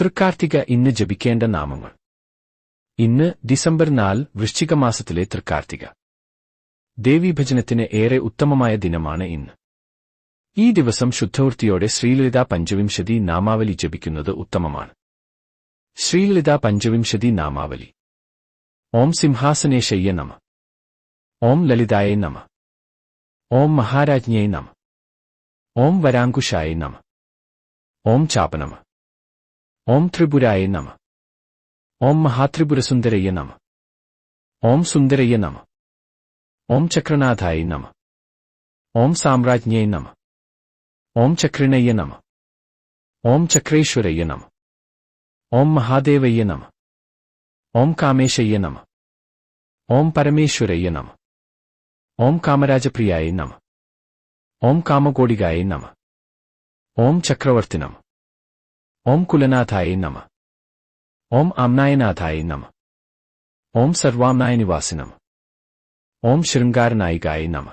തൃക്കാർത്തിക ഇന്ന് ജപിക്കേണ്ട നാമങ്ങൾ. ഇന്ന് ഡിസംബർ നാല് വൃശ്ചിക മാസത്തിലെ തൃക്കാർത്തിക. ദേവീഭജനത്തിന് ഏറെ ഉത്തമമായ ദിനമാണ് ഇന്ന്. ഈ ദിവസം ശുദ്ധവൃത്തിയോടെ ശ്രീലളിത പഞ്ചവിംശതി നാമാവലി ജപിക്കുന്നത് ഉത്തമമാണ്. ശ്രീലളിത പഞ്ചവിംശതി നാമാവലി. ഓം സിംഹാസനേശയ്യ നമ. ഓം ലളിതായ നമ. ഓം മഹാരാജ്ഞേ നമ. ഓം വരാങ്കുശായ നമ. ഓം ചാപനമ ഓം ത്രിപുരായ നമ ഓം മഹാത്രിപുരസുന്ദരയ്യ നമ ഓം സുന്ദരയ്യ നമ ഓം ചക്രനാഥായ നമ ഓം സാമ്രാജ്ഞേ നമ ഓം ചക്രിണയ്യ നമ ഓം ചക്രേശ്വരയ്യ നമ ഓം മഹാദേവയ്യ നമ ഓം കാമേശയ്യ നമ ഓം പരമേശ്വരയ്യ നമ ഓം കാമരാജപ്രിയായ നമ ഓം കാമകോടികായ നമ ഓം ചക്രവർത്തി നമ ഓം കുലനാഥായ നമ. ഓം ആംനായനാഥായ നമ. ഓം സർവാംനായ നിവാസി നമ ഓം ശൃംഗാരനായികായ നമ.